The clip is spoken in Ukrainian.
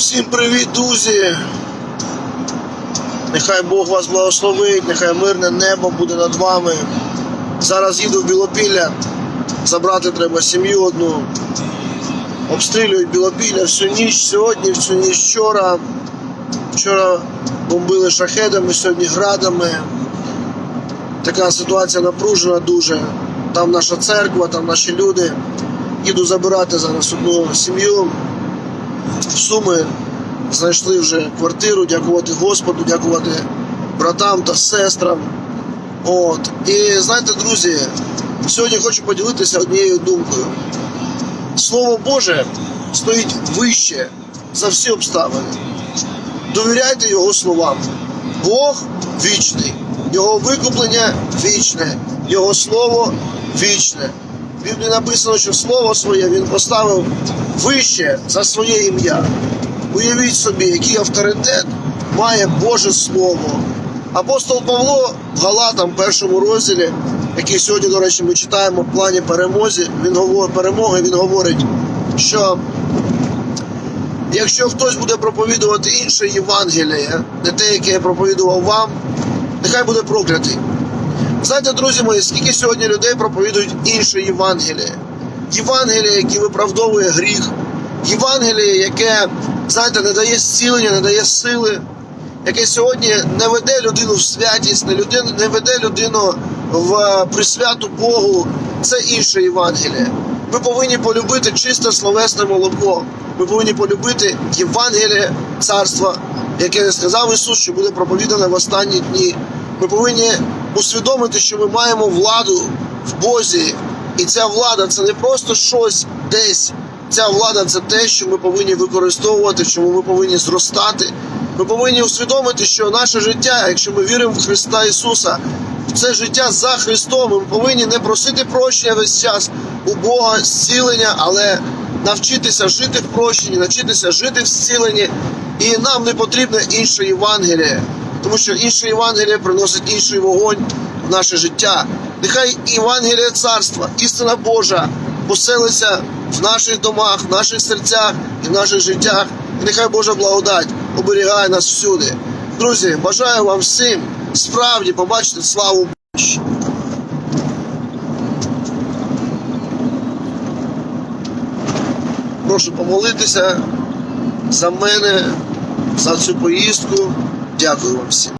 Всім привіт, друзі! Нехай Бог вас благословить, нехай мирне небо буде над вами. Зараз їду в Білопілля. Забрати треба сім'ю одну. Обстрілюють Білопілля всю ніч сьогодні, всю ніч вчора. Вчора бомбили шахедами, сьогодні градами. Така ситуація напружена дуже. Там наша церква, там наші люди. Їду забирати зараз одну сім'ю. Суми знайшли вже квартиру, дякувати Господу, дякувати братам та сестрам. От. І знаєте, друзі, сьогодні хочу поділитися однією думкою. Слово Боже стоїть вище за всі обставини. Довіряйте Його словам. Бог вічний, Його викуплення вічне, Його слово вічне. В Біблії написано, що слово своє він поставив вище за своє ім'я. Уявіть собі, який авторитет має Боже Слово. Апостол Павло в Галатам, першому розділі, який сьогодні, до речі, ми читаємо в плані перемозі, він говорить перемоги, він говорить, що якщо хтось буде проповідувати інше Євангеліє, не те, яке я проповідував вам, нехай буде проклятий. Знаєте, друзі мої, скільки сьогодні людей проповідують інше Євангеліє? Євангеліє, яке виправдовує гріх, Євангеліє, яке, знаєте, не дає зцілення, не дає сили, яке сьогодні не веде людину в святість, не, людину, не веде людину в е, присвяту Богу. Це інше Євангеліє. Ми повинні полюбити чисте словесне молоко. Ми повинні полюбити Євангеліє царства, яке сказав Ісус, що буде проповідане в останні дні. Ми повинні усвідомити, що ми маємо владу в Бозі, і ця влада це не просто щось десь. Ця влада це те, що ми повинні використовувати, в чому ми повинні зростати. Ми повинні усвідомити, що наше життя, якщо ми віримо в Христа Ісуса, це життя за Христом. Ми повинні не просити прощення весь час у Бога зцілення, але навчитися жити в прощенні, навчитися жити в зціленні. І нам не потрібне інше Євангеліє, тому що інше Євангеліє приносить інший вогонь в наше життя. Нехай Євангеліє царства, істина Божа поселиться в наших домах, в наших серцях і в наших життях. І нехай Божа благодать оберігає нас всюди. Друзі, бажаю вам всім справді побачити славу Божу. Прошу помолитися за мене, за цю поїздку. Дякую вам всім.